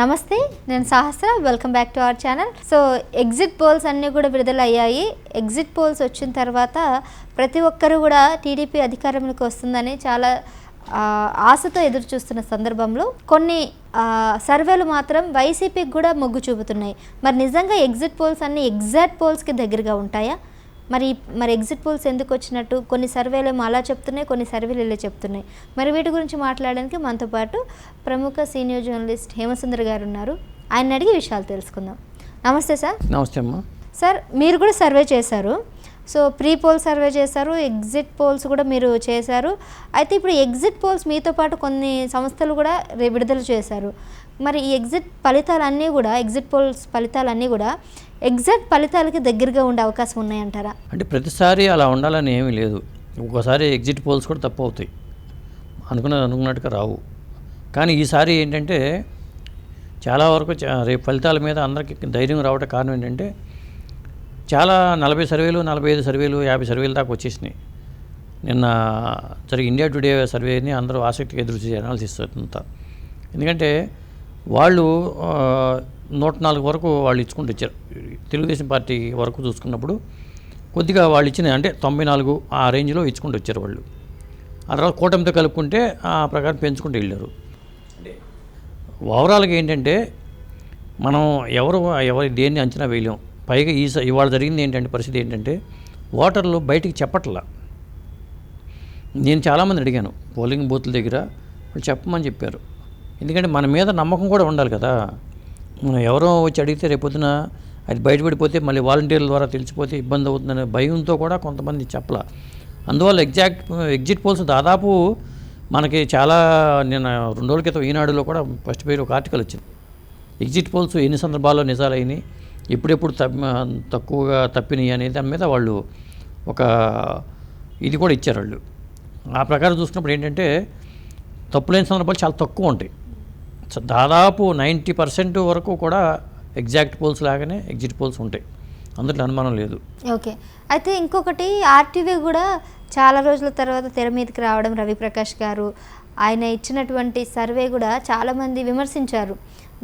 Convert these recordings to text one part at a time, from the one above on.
నమస్తే నేను Sahasra. Welcome back to our channel so exit polls అన్నీ కూడా విడుదలయ్యాయి. ఎగ్జిట్ పోల్స్ వచ్చిన తర్వాత ప్రతి ఒక్కరు కూడా టీడీపీ అధికారంలోకి వస్తుందని చాలా ఆశతో ఎదురు చూస్తున్న సందర్భంలో కొన్ని సర్వేలు మాత్రం వైసీపీకి కూడా మొగ్గు చూపుతున్నాయి. మరి నిజంగా ఎగ్జిట్ పోల్స్ అన్నీ ఎగ్జాక్ట్ పోల్స్కి దగ్గరగా ఉంటాయా? మరి మరి ఎగ్జిట్ పోల్స్ ఎందుకు వచ్చినట్టు? కొన్ని సర్వేలు ఏమో అలా చెప్తున్నాయి కొన్ని సర్వేలు ఇలా చెప్తున్నాయి. మరి వీటి గురించి మాట్లాడడానికి మనతో పాటు ప్రముఖ సీనియర్ జర్నలిస్ట్ హేమసుందర్ గారు ఉన్నారు. ఆయన అడిగి విషయాలు తెలుసుకుందాం. నమస్తే సార్. నమస్తే అమ్మా. సార్ మీరు కూడా సర్వే చేశారు. సో ప్రీ పోల్ సర్వే చేశారు ఎగ్జిట్ పోల్స్ కూడా మీరు చేశారు. అయితే ఇప్పుడు ఎగ్జిట్ పోల్స్ మీతో పాటు కొన్ని సంస్థలు కూడా రే- విడుదల చేశారు. మరి ఈ ఎగ్జిట్ ఫలితాలన్నీ కూడా ఎగ్జిట్ పోల్స్ ఫలితాలన్నీ కూడా ఎగ్జాక్ట్ ఫలితాలకి దగ్గరగా ఉండే అవకాశం ఉన్నాయంటారా? అంటే ప్రతిసారి అలా ఉండాలని ఏమీ లేదు. ఒక్కోసారి ఎగ్జిట్ పోల్స్ కూడా తప్పు అవుతాయి. అనుకున్నది అనుకున్నట్టుగా రావు. కానీ ఈసారి ఏంటంటే చాలా వరకు రేపు ఫలితాల మీద అందరికీ ధైర్యం రావడం కారణం ఏంటంటే చాలా నలభై సర్వేలు నలభై ఐదు సర్వేలు యాభై సర్వేలు దాకా వచ్చేసినాయి. నిన్న జరిగే ఇండియా టుడే సర్వేని అందరూ ఆసక్తిగా ఎదురు చూసే అనాలిసిస్ అంతా. ఎందుకంటే వాళ్ళు నూట నాలుగు వరకు వాళ్ళు ఇచ్చుకుంటూ ఇచ్చారు తెలుగుదేశం పార్టీ వరకు చూసుకున్నప్పుడు కొద్దిగా వాళ్ళు ఇచ్చిన అంటే తొంభై నాలుగు ఆ రేంజ్లో ఇచ్చుకుంటూ వచ్చారు వాళ్ళు. ఆ తర్వాత కూటమితో కలుపుకుంటే ఆ ప్రకారం పెంచుకుంటూ వెళ్ళారు. ఓవరాల్గా ఏంటంటే మనం ఎవరు ఎవరు దేన్ని అంచనా వేయలేం. పైగా ఈ స- ఇవాళ జరిగింది ఏంటంటే పరిస్థితి ఏంటంటే ఓటర్లు బయటికి చెప్పట్లా. నేను చాలామంది అడిగాను పోలింగ్ బూత్ల దగ్గర వాళ్ళు చెప్పమని చెప్పారు. ఎందుకంటే మన మీద నమ్మకం కూడా ఉండాలి కదా. మనం ఎవరో వచ్చి అడిగితే రేపొద్దున అది బయటపడిపోతే మళ్ళీ వాలంటీర్ల ద్వారా తెలిసిపోతే ఇబ్బంది అవుతుందనే భయంతో కూడా కొంతమంది చెప్పలా. అందువల్ల ఎగ్జాక్ట్ ఎగ్జిట్ పోల్స్ దాదాపు మనకి చాలా నేను రెండు రోజుల క్రితం ఈనాడులో కూడా ఫస్ట్ పేరు ఒక ఆర్టికల్ వచ్చింది. ఎగ్జిట్ పోల్స్ ఎన్ని సందర్భాల్లో నిజాలైనవి ఎప్పుడెప్పుడు తప్ప తక్కువగా తప్పినాయి అనే దాని మీద వాళ్ళు ఒక ఇది కూడా ఇచ్చారు వాళ్ళు. ఆ ప్రకారం చూసుకున్నప్పుడు ఏంటంటే తప్పులేని సందర్భాలు చాలా తక్కువ ఉంటాయి. దాదాపు నైంటీ పర్సెంట్ వరకు కూడా ఎగ్జాక్ట్ పోల్స్ లాగానే ఎగ్జిట్ పోల్స్ ఉంటాయి. అందులో అనుమానం లేదు. ఓకే. అయితే ఇంకొకటి ఆర్టీవీ కూడా చాలా రోజుల తర్వాత తెర మీదకి రావడం రవిప్రకాష్ గారు ఆయన ఇచ్చినటువంటి సర్వే కూడా చాలామంది విమర్శించారు.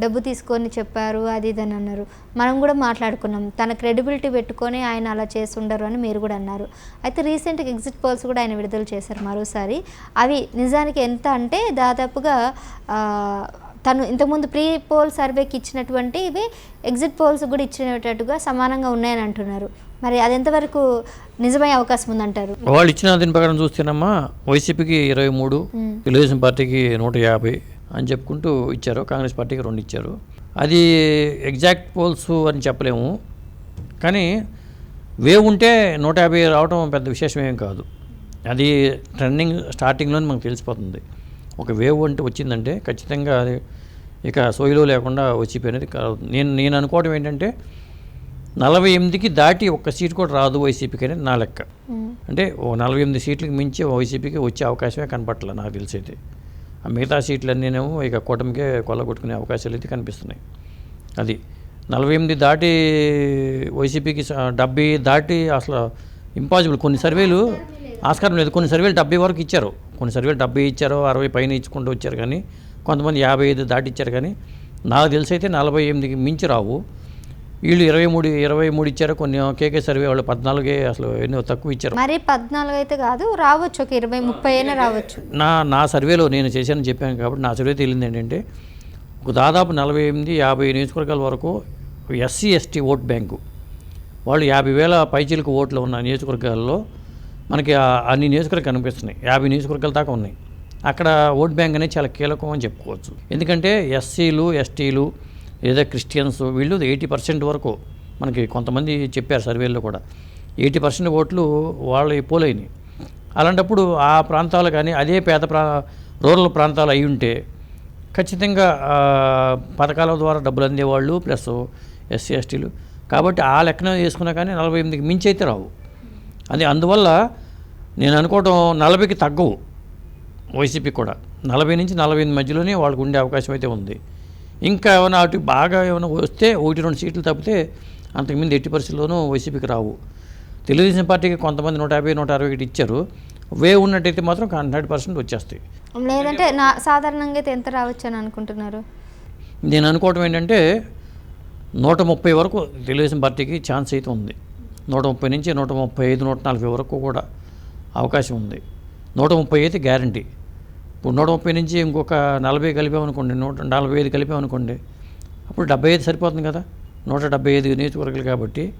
డబ్బు తీసుకొని చెప్పారు అది ఇది అని అన్నారు. మనం కూడా మాట్లాడుకున్నాం. తన క్రెడిబిలిటీ పెట్టుకొని ఆయన అలా చేస్తుండరు అని మీరు కూడా అన్నారు. అయితే రీసెంట్గా ఎగ్జిట్ పోల్స్ కూడా ఆయన విడుదల చేశారు మరోసారి. అవి నిజానికి ఎంత అంటే దాదాపుగా తను ఇంతకుముందు ప్రీ పోల్ సర్వేకి ఇచ్చినటువంటి ఇవి ఎగ్జిట్ పోల్స్ కూడా ఇచ్చినట్టుగా సమానంగా ఉన్నాయని అంటున్నారు. మరి అది ఎంతవరకు నిజమయ్యే అవకాశం ఉందంటారు? వాళ్ళు ఇచ్చిన దీని ప్రకారం చూస్తేనమ్మా వైసీపీకి ఇరవై మూడు. తెలుగుదేశం పార్టీకి నూట యాభై అని చెప్పుకుంటూ ఇచ్చారు. కాంగ్రెస్ పార్టీకి రెండు ఇచ్చారు. అది ఎగ్జాక్ట్ పోల్స్ అని చెప్పలేము. కానీ వేవ్ ఉంటే నూట యాభై రావడం పెద్ద విశేషం ఏం కాదు. అది ట్రెండింగ్ స్టార్టింగ్లోనే మనకు తెలిసిపోతుంది. ఒక వేవ్ అంటే వచ్చిందంటే ఖచ్చితంగా అది ఇక సోయిలో లేకుండా వచ్చిపోయినది కాదు. నేను నేను అనుకోవడం ఏంటంటే నలభై ఎనిమిదికి దాటి ఒక్క సీట్ కూడా రాదు వైసీపీకి అనేది నా లెక్క. అంటే ఓ నలభై ఎనిమిది సీట్లకు మించి వైసీపీకి వచ్చే అవకాశమే కనపట్ల నాకు తెలిసైతే మిగతా సీట్లన్నీనేమో ఇక కూటమికే కొల్లగొట్టుకునే అవకాశాలు అయితే కనిపిస్తున్నాయి. అది నలభై ఎనిమిది దాటి వైసీపీకి డెబ్బై దాటి అసలు ఇంపాసిబుల్ కొన్ని సర్వేలు ఆస్కారం లేదు. కొన్ని సర్వేలు డెబ్బై వరకు ఇచ్చారు. కొన్ని సర్వేలు డెబ్బై ఇచ్చారు అరవై పైన ఇచ్చుకుంటూ వచ్చారు కానీ కొంతమంది యాభై ఐదు దాటి ఇచ్చారు కానీ నాకు తెలిసి అయితే నలభై ఎనిమిదికి మించి రావు. వీళ్ళు ఇరవై మూడు ఇరవై మూడు ఇచ్చారు. కొన్ని కేకే సర్వే వాళ్ళు పద్నాలుగే అసలు ఎన్నో తక్కువ ఇచ్చారు. మరి పద్నాలుగు అయితే కాదు రావచ్చు. ఒక ఇరవై ముప్పై అయినా రావచ్చు. నా నా సర్వేలో నేను చేశానని చెప్పాను కాబట్టి నా సర్వే తేలింది ఏంటంటే ఒక దాదాపు నలభై ఎనిమిది యాభై నియోజకవర్గాల వరకు ఎస్సీ ఎస్టీ ఓట్ బ్యాంకు. వాళ్ళు యాభై వేల పైచీలకు ఓట్లు ఉన్న నియోజకవర్గాల్లో మనకి అన్ని నియోజకవర్గాలు కనిపిస్తున్నాయి. యాభై నియోజకవర్గాల దాకా ఉన్నాయి. అక్కడ ఓట్ బ్యాంక్ అనేది చాలా కీలకం అని చెప్పుకోవచ్చు. ఎందుకంటే ఎస్సీలు ఎస్టీలు లేదా క్రిస్టియన్స్ వీళ్ళు ఎయిటీ పర్సెంట్ వరకు మనకి కొంతమంది చెప్పారు సర్వేల్లో కూడా. ఎయిటీ పర్సెంట్ ఓట్లు వాళ్ళు పోలైనవి అలాంటప్పుడు ఆ ప్రాంతాలు కానీ అదే పేద ప్రా రూరల్ ప్రాంతాలు అయి ఉంటే ఖచ్చితంగా పథకాల ద్వారా డబ్బులు అందేవాళ్ళు ప్లస్ ఎస్సీ ఎస్టీలు. కాబట్టి ఆ లెక్కన వేసుకున్నా కానీ నలభై ఎనిమిదికి మించి అయితే రావు. అది అందువల్ల నేను అనుకోవటం నలభైకి తగ్గవు. వైసీపీ కూడా. నలభై నుంచి నలభై ఎనిమిది మధ్యలోనే వాళ్ళకు ఉండే అవకాశం అయితే ఉంది. ఇంకా ఏమైనా అటు బాగా ఏమైనా వస్తే ఒకటి రెండు సీట్లు తప్పితే అంతకుమింది ఎట్టి పరిస్థితుల్లోనూ వైసీపీకి రావు. తెలుగుదేశం పార్టీకి కొంతమంది నూట యాభై నూట అరవై ఒకటి ఇచ్చారు. వే ఉన్నట్టయితే మాత్రం హండ్రెడ్ పర్సెంట్ వచ్చేస్తాయి. లేదంటే నా సాధారణంగా అయితే ఎంత రావచ్చు అని అనుకుంటున్నారు? నేను అనుకోవటం ఏంటంటే నూట ముప్పై వరకు తెలుగుదేశం పార్టీకి ఛాన్స్ అయితే ఉంది. నూట ముప్పై నుంచి నూట ముప్పై ఐదు నూట నలభై వరకు కూడా అవకాశం ఉంది. నూట ముప్పై అయితే గ్యారంటీ. ఇప్పుడు నూట ముప్పై నుంచి ఇంకొక నలభై కలిపామనుకోండి నూట నలభై ఐదు కలిపామనుకోండి అప్పుడు డెబ్బై ఐదు సరిపోతుంది కదా? నూట డెబ్బై ఐదు నియోజకవర్గాలు కాబట్టి.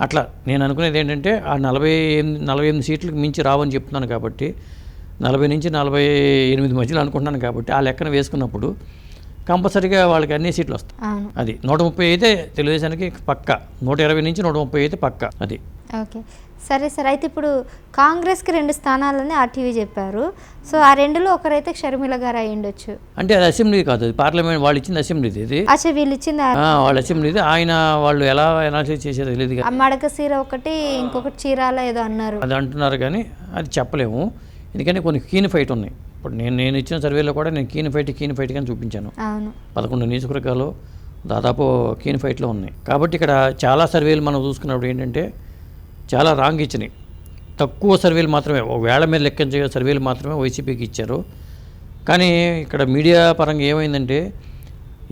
అట్లా నేను అనుకునేది ఏంటంటే ఆ నలభై ఎనిమిది నలభై ఎనిమిది సీట్లకు మించి రావని చెప్తున్నాను కాబట్టి నలభై నుంచి నలభై ఎనిమిది మధ్యలో అనుకుంటున్నాను కాబట్టి ఆ లెక్కన వేసుకున్నప్పుడు కంపల్సరీగా వాళ్ళకి అన్ని సీట్లు వస్తాయి. అది నూట ముప్పై అయితే తెలుగుదేశానికి పక్క. నూట ఇరవై నుంచి నూట ముప్పై అయితే పక్క. అది. ఓకే. సరే సార్ అయితే ఇప్పుడు కాంగ్రెస్కి రెండు స్థానాలని ఆర్టీవీ చెప్పారు. సో ఆ రెండులో ఒకరైతే షర్మిల గారు అయి ఉండొచ్చు. అంటే అది అసెంబ్లీ కాదు అది పార్లమెంట్ వాళ్ళు ఇచ్చింది అసెంబ్లీది ఇది. అచ్చా వీళ్ళు ఇచ్చింది వాళ్ళ అసెంబ్లీది. ఆయన వాళ్ళు ఎలా అనాలిసిస్ చేసేది తెలియదు మడక సీర ఒకటి ఇంకొకటి చీరాల ఏదో అన్నారు. అది అంటున్నారు కానీ అది చెప్పలేము. ఎందుకంటే కొన్ని కీన్ ఫైట్ ఉన్నాయి. ఇప్పుడు నేను నేను ఇచ్చిన సర్వేలో కూడా నేను కీన్ ఫైట్ కీన్ ఫైట్ కానీ చూపించాను. అవును. పదకొండు నియోజకవర్గాలు దాదాపు కీన్ ఫైట్లో ఉన్నాయి. కాబట్టి ఇక్కడ చాలా సర్వేలు మనం చూసుకున్నప్పుడు ఏంటంటే చాలా రాంగ్ ఇచ్చినాయి. తక్కువ సర్వేలు మాత్రమే ఒక వేళ మీద లెక్కించే సర్వేలు మాత్రమే వైసీపీకి ఇచ్చారు. కానీ ఇక్కడ మీడియా పరంగా ఏమైందంటే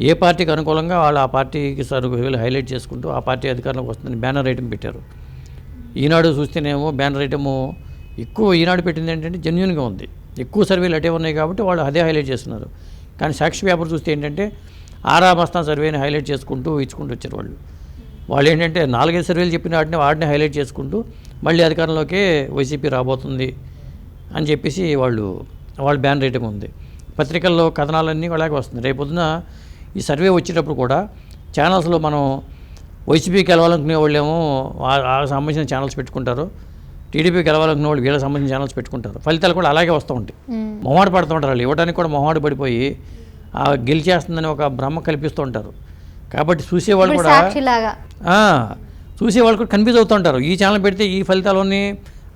ఏ పార్టీకి అనుకూలంగా వాళ్ళు ఆ పార్టీకి సరుకులు హైలైట్ చేసుకుంటూ ఆ పార్టీ అధికారంలోకి వస్తుందని బ్యానర్ ఐటమ్ పెట్టారు. ఈనాడు చూస్తేనేమో బ్యానర్ ఐటము ఎక్కువ ఈనాడు పెట్టింది ఏంటంటే జెన్యున్గా ఉంది. ఎక్కువ సర్వేలు అటే ఉన్నాయి కాబట్టి వాళ్ళు అదే హైలైట్ చేస్తున్నారు. కానీ సాక్షి పేపర్ చూస్తే ఏంటంటే ఆరా మస్తాన్ సర్వేని హైలైట్ చేసుకుంటూ ఇచ్చుకుంటూ వచ్చారు వాళ్ళు. వాళ్ళు ఏంటంటే నాలుగైదు సర్వేలు చెప్పిన వాటిని వాటిని హైలైట్ చేసుకుంటూ మళ్ళీ అధికారంలోకే వైసీపీ రాబోతుంది అని చెప్పేసి వాళ్ళు వాళ్ళ బ్యాన్ రేటింగ్ ఉంది. పత్రికల్లో కథనాలన్నీ అలాగే వస్తుంది రేపొద్దున ఈ సర్వే వచ్చేటప్పుడు కూడా ఛానల్స్లో మనం వైసీపీకి గెలవాలనుకునే వాళ్ళేమో సంబంధించిన ఛానల్స్ పెట్టుకుంటారు. టీడీపీ గెలవాలనుకునే వాళ్ళు వీళ్ళకి సంబంధించిన ఛానల్స్ పెట్టుకుంటారు. ఫలితాలు కూడా అలాగే వస్తూ ఉంటాయి. మొహమాట పడుతూ ఉంటారు వాళ్ళు. ఇవ్వడానికి కూడా మొహమాట పడిపోయి ఆ గెలిచేస్తుందని ఒక భ్రమ కల్పిస్తూ ఉంటారు. కాబట్టి చూసేవాళ్ళు కూడా చూసేవాళ్ళు కూడా కన్ఫ్యూజ్ అవుతూ ఉంటారు. ఈ ఛానల్ పెడితే ఈ ఫలితాలు ఉన్నాయి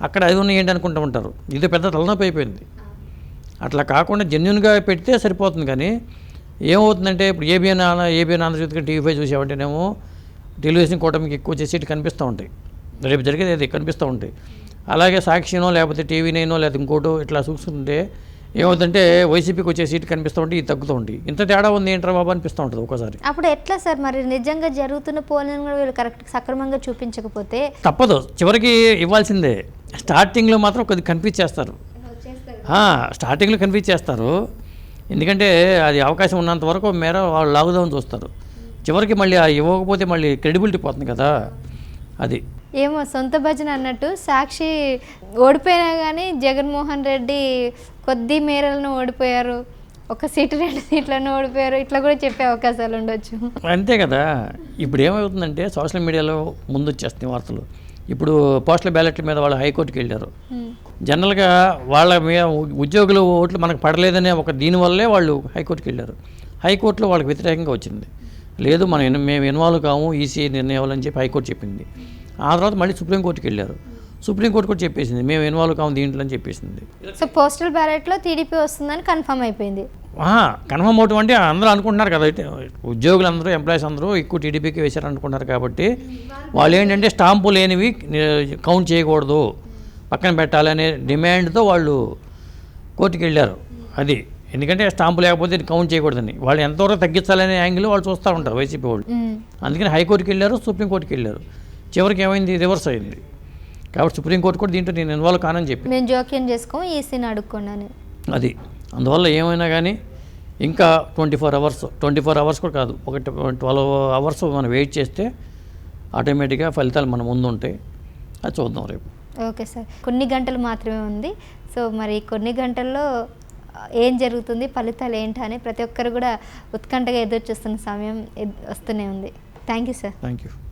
అక్కడ అది ఉన్నాయి ఏంటి అనుకుంటూ ఉంటారు. ఇది పెద్ద తలనొప్పి అయిపోయింది. అట్లా కాకుండా జెన్యున్గా పెడితే సరిపోతుంది కానీ ఏమవుతుందంటే ఇప్పుడు ఏబిఎన్ ఆన ఏబిఎన్ ఆంధ్రజ్యోతి టీవీ ఫైవ్ చూసామంటేనేమో తెలుగుదేశం కూటమికి ఎక్కువ చేసి ఇటు కనిపిస్తూ ఉంటాయి. రేపు జరిగేది అది కనిపిస్తూ ఉంటాయి. అలాగే సాక్షినో లేకపోతే టీవీ నైనో లేకపోతే ఇంకోటో ఇట్లా చూస్తుంటే ఏమవుతుందంటే వైసీపీకి వచ్చే సీట్ కనిపిస్తూ ఉంటాయి ఇది తగ్గుతూ ఉంటాయి ఇంత తేడా ఉంది ఏంట్రా బాబు అనిపిస్తూ ఉంటుంది ఒక్కోసారి. అప్పుడు ఎట్లా సార్ మరి నిజంగా జరుగుతున్న పోలింగ్ కూడా వీళ్ళు కరెక్ట్ సక్రమంగా చూపించకపోతే? తప్పదు. చివరికి ఇవ్వాల్సిందే. స్టార్టింగ్లో మాత్రం కొద్దిగా కన్ఫ్యూజ్ చేస్తారు. స్టార్టింగ్లో కన్ఫ్యూజ్ చేస్తారు. ఎందుకంటే అది అవకాశం ఉన్నంత వరకు మేర వాళ్ళు లాగుదామని చూస్తారు. చివరికి మళ్ళీ ఇవ్వకపోతే మళ్ళీ క్రెడిబిలిటీ పోతుంది కదా. అది. ఏమో సొంత భజన అన్నట్టు సాక్షి ఓడిపోయినా కానీ జగన్మోహన్ రెడ్డి కొద్ది మేరలను ఓడిపోయారు ఒక సీటు రెండు సీట్లను ఓడిపోయారు ఇట్లా కూడా చెప్పే అవకాశాలు ఉండొచ్చు. అంతే కదా. ఇప్పుడు ఏమవుతుందంటే సోషల్ మీడియాలో ముందు వచ్చేస్తున్నాయి వార్తలు. ఇప్పుడు పోస్టల్ బ్యాలెట్ల మీద వాళ్ళు హైకోర్టుకి వెళ్ళారు. జనరల్గా వాళ్ళ ఉద్యోగులు ఓట్లు మనకు పడలేదనే ఒక దీనివల్లే వాళ్ళు హైకోర్టుకి వెళ్ళారు. హైకోర్టులో వాళ్ళకి వ్యతిరేకంగా వచ్చింది. లేదు మనం మేము ఇన్వాల్వ్ కాము ఈసీ నిర్ణయాలు అని చెప్పి హైకోర్టు చెప్పింది. ఆ తర్వాత మళ్ళీ సుప్రీంకోర్టుకి వెళ్ళారు. సుప్రీంకోర్టు కూడా చెప్పేసింది మేము ఇన్వాల్వ్ కాము దీంట్లో అని చెప్పేసింది. సో పోస్టల్ బ్యాలెట్లో టీడీపీ వస్తుందని కన్ఫర్మ్ అయిపోయింది. కన్ఫర్మ్ అవటం అంటే అందరూ అనుకుంటున్నారు కదా అయితే ఉద్యోగులు అందరూ ఎంప్లాయీస్ అందరూ ఎక్కువ టీడీపీకి వేశారు అనుకుంటున్నారు కాబట్టి వాళ్ళు ఏంటంటే స్టాంపు లేనివి కౌంట్ చేయకూడదు పక్కన పెట్టాలనే డిమాండ్తో వాళ్ళు కోర్టుకి వెళ్ళారు. అది ఎందుకంటే స్టాంపు లేకపోతే ఇది కౌంట్ చేయకూడదని. వాళ్ళు ఎంతవరకు తగ్గించాలనే యాంగిల్ వాళ్ళు చూస్తూ ఉంటారు వైసీపీ వాళ్ళు. అందుకని హైకోర్టుకి వెళ్ళారు సుప్రీంకోర్టుకి వెళ్ళారు. చివరికి ఏమైంది? రివర్స్ అయింది. కాబట్టి సుప్రీంకోర్టు కూడా దీంట్లో నేను ఇన్వాల్వ్ కానని చెప్పి. మేము జోక్యం చేసుకోము ఈసీని అడుక్కోండి అని అది. అందువల్ల ఏమైనా కానీ ఇంకా twenty four hours twenty four hours కూడా కాదు. ఒక ట్వెల్వ్ అవర్స్ మనం వెయిట్ చేస్తే ఆటోమేటిక్గా ఫలితాలు మన ముందు ఉంటాయి. అది చూద్దాం రేపు. Okay sir. కొన్ని గంటలు మాత్రమే ఉంది. సో మరి కొన్ని గంటల్లో ఏం జరుగుతుంది ఫలితాలు ఏంటి అని ప్రతి ఒక్కరు కూడా ఉత్కంఠగా ఎదురు చూస్తున్న సమయం వస్తూనే ఉంది. Thank you sir. Thank you.